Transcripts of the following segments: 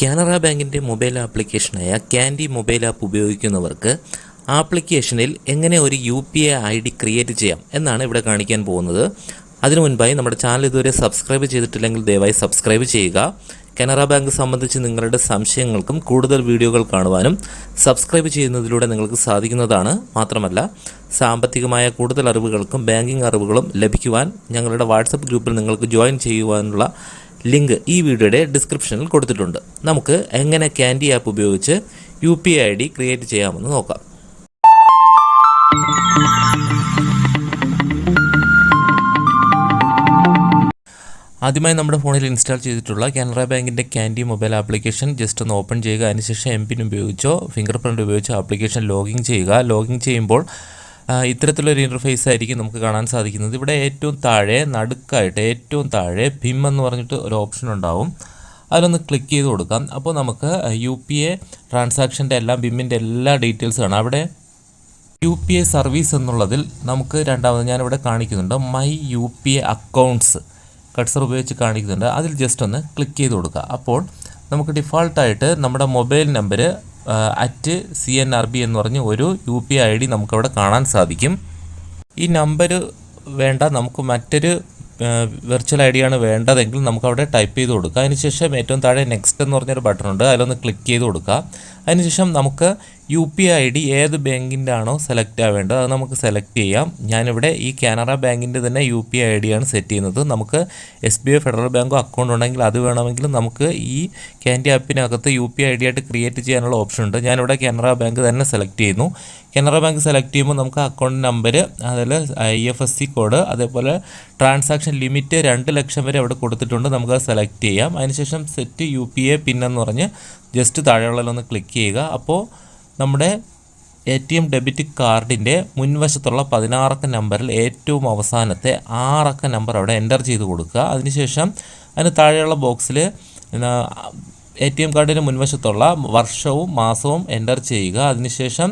കാനറ ബാങ്കിന്റെ മൊബൈൽ ആപ്ലിക്കേഷനായ Candi mobile app ഉപയോഗിക്കുന്നവർക്ക് ആപ്ലിക്കേഷനിൽ എങ്ങനെ ഒരു U P I I D create ചെയ്യാം എന്നാണ് ഇവിടെ കാണിക്കാൻ പോകുന്നത്. അതിനു മുൻപായി നമ്മുടെ ചാനൽ ഇതുവരെ സബ്സ്ക്രൈബ് ചെയ്തിട്ടില്ലെങ്കിൽ ദയവായി സബ്സ്ക്രൈബ് ചെയ്യുക. കാനറ ബാങ്ക് സംബന്ധിച്ച് നിങ്ങളുടെ സംശയങ്ങൾക്കും കൂടുതൽ വീഡിയോകൾ കാണുവാനും സബ്സ്ക്രൈബ് ചെയ്യുന്നതിലൂടെ നിങ്ങൾക്ക് സാധിക്കുന്നതാണ് മാത്രമല്ല സാമ്പത്തികമായ കൂടുതൽ അറിവുകൾക്കും ബാങ്കിങ് അറിവുകളും ലഭിക്കുവാൻ ഞങ്ങളുടെ വാട്സപ്പ് ഗ്രൂപ്പിൽ നിങ്ങൾക്ക് ജോയിൻ ചെയ്യുവാനുള്ള ലിങ്ക് ഈ വീഡിയോയുടെ ഡിസ്ക്രിപ്ഷനിൽ കൊടുത്തിട്ടുണ്ട്. നമുക്ക് എങ്ങനെ ക്യാൻഡി ആപ്പ് ഉപയോഗിച്ച് U P I D create ചെയ്യാമെന്ന് നോക്കാം. ആദ്യമായി നമ്മുടെ ഫോണിൽ ഇൻസ്റ്റാൾ ചെയ്തിട്ടുള്ള കാനറ ബാങ്കിന്റെ ക്യാൻഡി മൊബൈൽ ആപ്ലിക്കേഷൻ ജസ്റ്റ് ഒന്ന് ഓപ്പൺ ചെയ്യുക. അതിനുശേഷം എം പിൻ ഉപയോഗിച്ചോ ഫിംഗർ പ്രിന്റ് ഉപയോഗിച്ചോ ആപ്ലിക്കേഷൻ ലോഗിൻ ചെയ്യുക. ലോഗിൻ ചെയ്യുമ്പോൾ ഇത്തരത്തിലൊരു ഇന്റർഫേസ് ആയിരിക്കും നമുക്ക് കാണാൻ സാധിക്കുന്നത്. ഇവിടെ ഏറ്റവും താഴെ നടുക്കായിട്ട് ഏറ്റവും താഴെ ഭിം എന്ന് പറഞ്ഞിട്ട് ഒരു ഓപ്ഷൻ ഉണ്ടാവും. അതിലൊന്ന് ക്ലിക്ക് ചെയ്ത് കൊടുക്കാം. അപ്പോൾ നമുക്ക് യു പി എ ട്രാൻസാക്ഷന്റെ എല്ലാം ബിമ്മിന്റെ എല്ലാ ഡീറ്റെയിൽസ് കാണാം. അവിടെ യു പി എ സർവീസ് എന്നുള്ളതിൽ നമുക്ക് രണ്ടാമത് ഞാനിവിടെ കാണിക്കുന്നുണ്ട്. My U P A accounts cursor ഉപയോഗിച്ച് കാണിക്കുന്നുണ്ട്. അതിൽ ജസ്റ്റ് ഒന്ന് ക്ലിക്ക് ചെയ്ത് കൊടുക്കുക. അപ്പോൾ നമുക്ക് ഡിഫാൾട്ടായിട്ട് നമ്മുടെ mobile number at C N R B എന്ന് പറഞ്ഞ് ഒരു യു പി ഐ ഡി നമുക്കവിടെ കാണാൻ സാധിക്കും. ഈ നമ്പർ വേണ്ട നമുക്ക് മറ്റൊരു വെർച്വൽ ഐ ഡിയാണ് വേണ്ടതെങ്കിൽ നമുക്കവിടെ ടൈപ്പ് ചെയ്ത് കൊടുക്കുക അതിനുശേഷം ഏറ്റവും താഴെ നെക്സ്റ്റ് എന്ന് പറഞ്ഞൊരു ബട്ടൺ ഉണ്ട്. അതിലൊന്ന് ക്ലിക്ക് ചെയ്ത് കൊടുക്കുക അതിനുശേഷം നമുക്ക് യു പി ഐ ഡി ഏത് ബാങ്കിന്റെ ആണോ സെലക്ട് ആവേണ്ടത് അത് നമുക്ക് സെലക്ട് ചെയ്യാം. ഞാനിവിടെ ഈ കാനറ ബാങ്കിന്റെ തന്നെ യു പി ഐ ഡിയാണ് സെറ്റ് ചെയ്യുന്നത്. നമുക്ക് എസ് ബി ഐ ഫെഡറൽ ബാങ്കോ അക്കൗണ്ട് ഉണ്ടെങ്കിൽ അത് വേണമെങ്കിൽ നമുക്ക് ഈ ക്യാൻഡി ആപ്പിനകത്ത് യു പി ഐ ഡി ആയിട്ട് ക്രിയേറ്റ് ചെയ്യാനുള്ള ഓപ്ഷൻ ഉണ്ട്. ഞാനിവിടെ കാനറ ബാങ്ക് തന്നെ സെലക്ട് ചെയ്യുന്നു. കാനറ ബാങ്ക് സെലക്ട് ചെയ്യുമ്പോൾ നമുക്ക് അക്കൗണ്ട് നമ്പർ അതിൽ I F S C code അതേപോലെ ട്രാൻസാക്ഷൻ ലിമിറ്റ് രണ്ട് ലക്ഷം വരെ അവിടെ കൊടുത്തിട്ടുണ്ട്. നമുക്ക് അത് സെലക്ട് ചെയ്യാം. അതിനുശേഷം set U P A PIN എന്ന് പറഞ്ഞ് ജസ്റ്റ് താഴെയുള്ളതിലൊന്ന് ക്ലിക്ക് ചെയ്യുക. അപ്പോൾ നമ്മുടെ എ ടി എം ഡെബിറ്റ് കാർഡിന്റെ മുൻവശത്തുള്ള പതിനാറക്ക നമ്പറിൽ ഏറ്റവും അവസാനത്തെ ആറക്ക നമ്പർ അവിടെ എന്റർ ചെയ്ത് കൊടുക്കുക. അതിനുശേഷം അതിന് താഴെയുള്ള ബോക്സിൽ എ ടി എം കാർഡിന്റെ മുൻവശത്തുള്ള വർഷവും മാസവും എന്റർ ചെയ്യുക. അതിനുശേഷം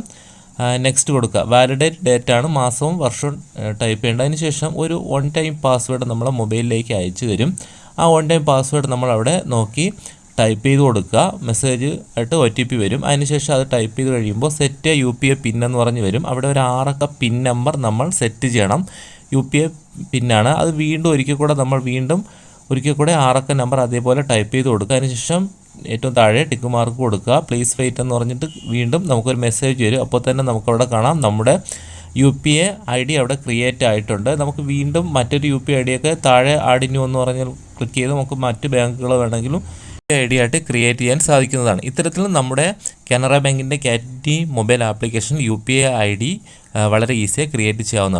നെക്സ്റ്റ് കൊടുക്കുക. വാലിഡേറ്റ് ഡേറ്റ് ആണ് മാസവും വർഷവും ടൈപ്പ് ചെയ്യേണ്ടത്. അതിനുശേഷം ഒരു വൺ ടൈം പാസ്വേഡ് നമ്മളെ മൊബൈലിലേക്ക് അയച്ചു തരും. ആ വൺ ടൈം പാസ്വേഡ് നമ്മൾ അവിടെ നോക്കി. ടൈപ്പ് ചെയ്ത് കൊടുക്കുക. മെസ്സേജ് ആയിട്ട് ഒ ടി പി വരും. അതിനുശേഷം അത് ടൈപ്പ് ചെയ്ത് കഴിയുമ്പോൾ set U P I PIN എന്ന് പറഞ്ഞ് വരും. അവിടെ ഒരു ആറക്ക പിൻ നമ്പർ നമ്മൾ സെറ്റ് ചെയ്യണം. യു പി ഐ പിന്നാണ് അത് വീണ്ടും ഒരിക്കൽ കൂടെ നമ്മൾ വീണ്ടും ഒരിക്കൽ കൂടെ ആറക്ക നമ്പർ അതേപോലെ ടൈപ്പ് ചെയ്ത് കൊടുക്കുക. അതിനുശേഷം ഏറ്റവും താഴെ ടിക്ക് മാർക്ക് കൊടുക്കുക. പ്ലീസ് വെയിറ്റ് എന്ന് പറഞ്ഞിട്ട് വീണ്ടും നമുക്കൊരു മെസ്സേജ് വരും. അപ്പോൾ തന്നെ നമുക്കവിടെ കാണാം. നമ്മുടെ U P I I D അവിടെ ക്രിയേറ്റ് ആയിട്ടുണ്ട്. നമുക്ക് വീണ്ടും മറ്റൊരു യു പി ഐ ഡിയൊക്കെ താഴെ ആഡിന്യൂ എന്ന് പറഞ്ഞാൽ ക്ലിക്ക് ചെയ്ത് നമുക്ക് മറ്റ് ബാങ്കുകൾ വേണമെങ്കിലും ഐ ഡി ആയിട്ട് ക്രിയേറ്റ് ചെയ്യാൻ സാധിക്കുന്നതാണ്. ഇത്തരത്തിൽ നമ്മുടെ കാനറ ബാങ്കിന്റെ Candi mobile application U P I I D വളരെ ഈസിയായി ക്രിയേറ്റ് ചെയ്യാവുന്നതാണ്.